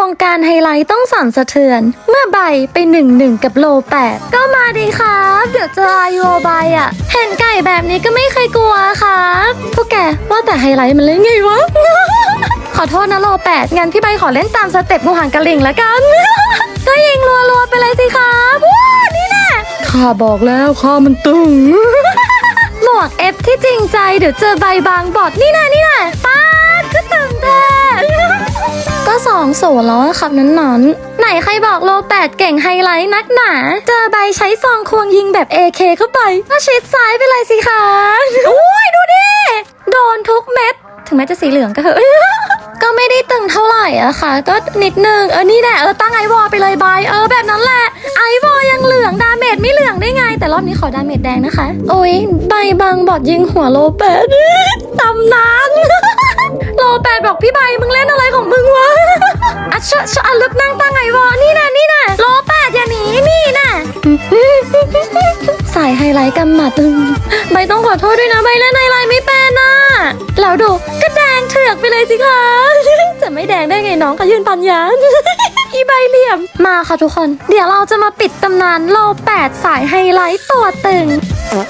วงการไฮไลท์ต้องสั่นสะเทือน เมื่อใบไปหนึ่งหนึ่งกับโลแปดก็มาดีครับ เดี๋ยวเจออายุใบอะ เห็นไก่แบบนี้ก็ไม่เคยกลัวครับพวกแกว่าแต่ไฮไลท์มันเล่นไงวะ ขอโทษนะโลแปดงั้นพี่ใบขอเล่นตามสเต็ปงูหางกระลิงแล้วกัน ก็ยิงรัวๆไปเลยสิครับว้านี่แน่ข้าบอกแล้วข้ามันตึงหมวกเอฟที่จริงใจเดี๋ยวเจอใบบางบอดนี่นะนี่นะป้าดก็ตึงแท้ก็ส องโสแล้วอะครับนั้นนอนๆไหนใครบอกโลแปดเก่งไฮไลท์นักหนา เจอใบใช้ซองควงยิงแบบ AK เข้าไปก็ชิดซ้ายไปเลยสิคะอุ้ยดูดิ โดนทุกเม็ด ถึงแม้จะสีเหลืองก็เถอะก็ไม่ได้ตึงเท่าไหร่อะค่ะ ก็นิดนึง เออ นี่แหละ เออ ตั้งไอวอลไปเลยบาย เออ แบบนั้นแหละ ไอวอลยังเหลือง ดาเมจไม่เหลืองได้ไง แต่รอบนี้ขอดาเมจแดงนะคะ โอ้ยใบบางบอดยิงหัวโลแปดตำนาน โลแปดบอกพี่ใบมึงเล่นอะไรของมึงวะ ชะชะอะลึกนั่งตั้งไอวอลนี่นะนี่นะโลแปดอย่าหนีนี่นะสายไฮไลท์กำหมัดอืมใบต้องขอโทษด้วยนะใบเล่นไฮไลท์ไม่เป็นน่ะแล้วดูก็แดงเถือกไปเลยสิคะจะไม่แดงได้ไงน้องก็ยืนปัญญาอีใบเหลี่ยมมาค่ะทุกคน เดี๋ยวเราจะมาปิดตำนานโลแปดสายไฮไลท์ตัวตึง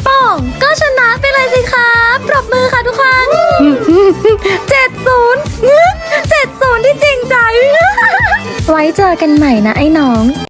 ป่องก็ชนะไปเลยสิคะปรบมือค่ะทุกคนเจ็ดศูนย์เจ็ดศูนย์ที่จริง ไว้เจอกันใหม่นะไอ้น้อง